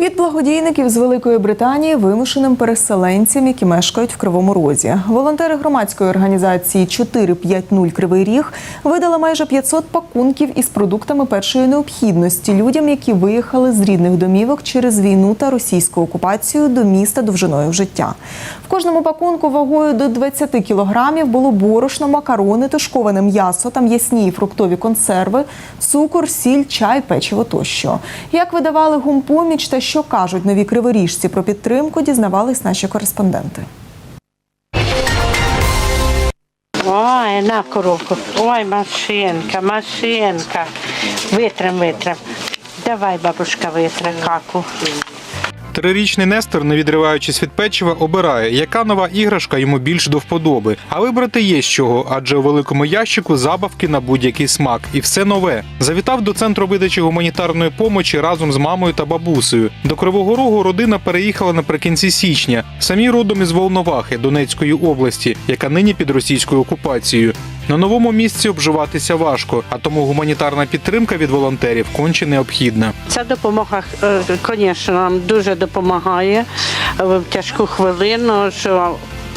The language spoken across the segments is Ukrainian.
Від благодійників з Великої Британії вимушеним переселенцям, які мешкають в Кривому Розі. Волонтери громадської організації 450 Кривий Ріг видали майже 500 пакунків із продуктами першої необхідності людям, які виїхали з рідних домівок через війну та російську окупацію до міста довжиною життя. В кожному пакунку вагою до 20 кілограмів було борошно, макарони, тушковане м'ясо, та м'ясні і фруктові консерви, цукор, сіль, чай, печиво тощо. Як видавали гумпоміч та що кажуть нові криворіжці про підтримку, дізнавались наші кореспонденти. Ой, на коробку. Ой, машинка, машинка. Витрем, витрем. Давай, бабушка, витре каку. Трирічний Нестор, не відриваючись від печива, обирає, яка нова іграшка йому більш до вподоби. А вибрати є з чого, адже у великому ящику забавки на будь-який смак, і все нове. Завітав до центру видачі гуманітарної помочі разом з мамою та бабусею. До Кривого Рогу родина переїхала наприкінці січня. Самі родом із Волновахи Донецької області, яка нині під російською окупацією. На новому місці обживатися важко, а тому гуманітарна підтримка від волонтерів конче необхідна. Ця допомога, е, звісно, нам дуже допомагає в тяжку хвилину, що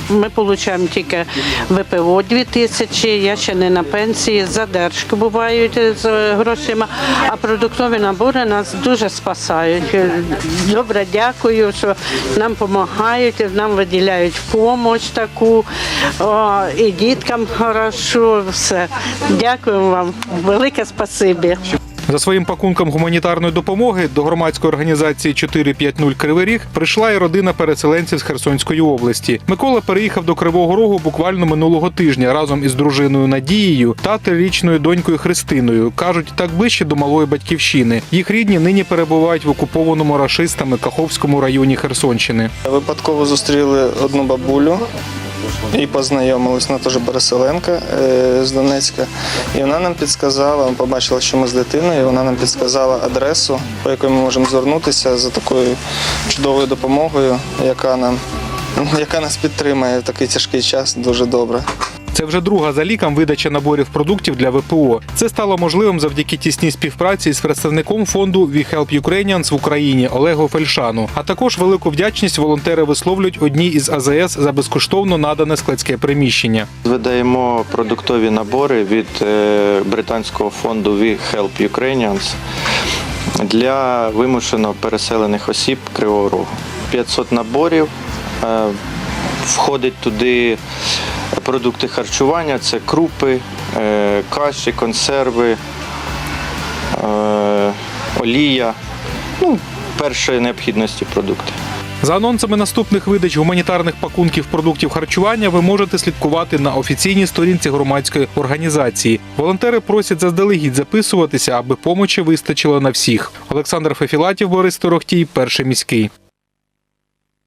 ми отримуємо тільки ВПО 2 тисячі, я ще не на пенсії, задержки бувають з грошима, а продуктові набори нас дуже спасають. Добре, дякую, що нам допомагають, нам виділяють допомогу таку, О, і діткам хорошо, все. Дякую вам, велике спасибі. За своїм пакунком гуманітарної допомоги до громадської організації 450 Кривий Ріг прийшла і родина переселенців з Херсонської області. Микола переїхав до Кривого Рогу буквально минулого тижня разом із дружиною Надією та трирічною донькою Христиною. кажуть, так ближче до малої батьківщини. Їх рідні нині перебувають в окупованому рашистами Каховському районі Херсонщини. Випадково зустріли одну бабулю і познайомились, вона теж переселенка е, з Донецька. І вона нам підсказала, побачила, що ми з дитиною, вона нам підсказала адресу, по якій ми можемо звернутися за такою чудовою допомогою, яка нам яка нас підтримає в такий тяжкий час дуже добре. Це вже друга за ліком видача наборів продуктів для ВПО. Це стало можливим завдяки тісній співпраці з представником фонду We Help Ukrainians в Україні Олегу Фельшану. А також велику вдячність волонтери висловлюють одній із АЗС за безкоштовно надане складське приміщення. Видаємо продуктові набори від е, британського фонду We Help Ukrainians для вимушено переселених осіб Кривого Рогу. 500 наборів. е, Входить туди продукти харчування, це крупи, е, каші, консерви, е, олія, ну, першої необхідності продукти. За анонсами наступних видач гуманітарних пакунків продуктів харчування ви можете слідкувати на офіційній сторінці громадської організації. Волонтери просять заздалегідь записуватися, аби помочі вистачило на всіх. Олександр Фефілатів, Борис Торохтій, перший міський.